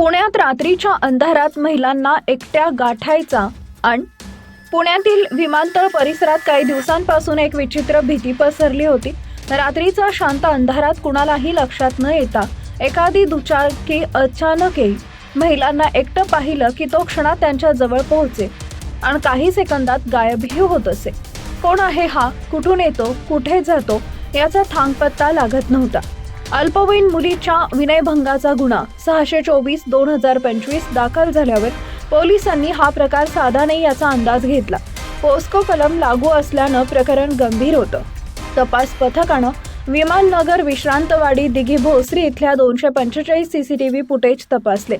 पुण्यात रात्रीच्या अंधारात महिलांना एकट्या गाठायचा आणि पुण्यातील विमानतळ परिसरात काही दिवसांपासून एक विचित्र भीती पसरली होती. रात्रीचा शांत अंधारात कुणालाही लक्षात न येता एखादी दुचाकी अचानक येईल महिलांना एकटं पाहिलं की तो क्षणात त्यांच्या जवळ पोहोचे आणि काही सेकंदात गायबही होत असे. कोण आहे हा? कुठून येतो? कुठे जातो? याचा थांगपत्ता लागत नव्हता. अल्पवयीन मुलीच्या विनयभंगाचा गुन्हा. सहाशे चोवीस दोन हजार पंचवीस दाखल झाल्यावर पोलिसांनी हा प्रकार साधा नाही याचा अंदाज घेतला. पोस्को कलम लागू असल्यानं प्रकरण गंभीर होतं. तपास पथकानं विमाननगर विश्रांतवाडी दिघी भोसरी इथल्या दोनशे पंचेचाळीस C C T V footage तपासले.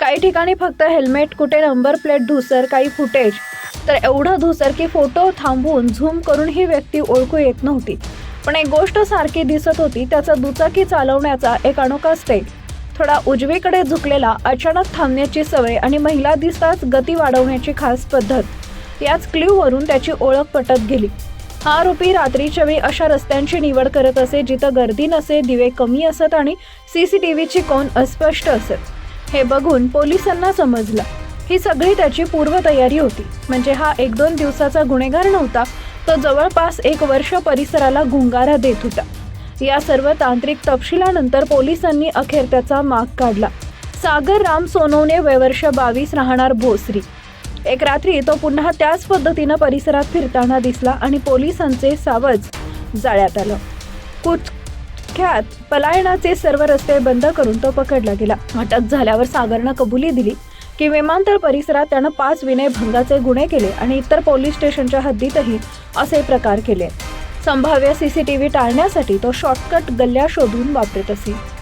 काही ठिकाणी फक्त हेल्मेट कुठे नंबर प्लेट धुसर काही फुटेज तर एवढं धुसर की फोटो थांबवून झूम करून ही व्यक्ती ओळखू येत नव्हती. पण एक गोष्ट सारखी दिसत होती त्याचा दुचाकी चालवण्याचा एक अनोखा स्टेट थोडा उजवीकडे झुकलेला अचानक थांबण्याची सवय आणि महिला दिसताच गती वाढवण्याची खास पद्धत. याच क्ल्यूवरून त्याची ओळख पटत गेली. हा आरोपी रात्रीच्या वेळी अशा रस्त्यांची निवड करत असे जिथं गर्दी नसे दिवे कमी असत आणि सी सी टी व्हीची कोण अस्पष्ट असत. हे बघून पोलिसांना समजलं. ही सगळी त्याची पूर्वतयारी होती. म्हणजे हा एक दोन दिवसाचा गुन्हेगार नव्हता तो जवळपास एक वर्ष परिसराला गुंगारा देत होता. या सर्व तांत्रिक तपशिलानंतर पोलिसांनी अखेर त्याचा माग काढला. सागर राम सोनवणे वयवर्ष बावीस राहणार भोसरी. एक रात्री तो पुन्हा त्याच पद्धतीनं परिसरात फिरताना दिसला आणि पोलिसांचे सावज जाळ्यात आलं. कुख्यात पलायनाचे सर्व रस्ते बंद करून तो पकडला गेला. अटक झाल्यावर सागरनं कबुली दिली. की विमानतळ परिसरात त्यानं पाच विनयभंगाचे गुन्हे केले आणि इतर पोलीस स्टेशनच्या हद्दीतही असे प्रकार केले. संभाव्य सीसीटीव्ही टाळण्यासाठी तो शॉर्टकट गल्ल्या शोधून वापरत असे.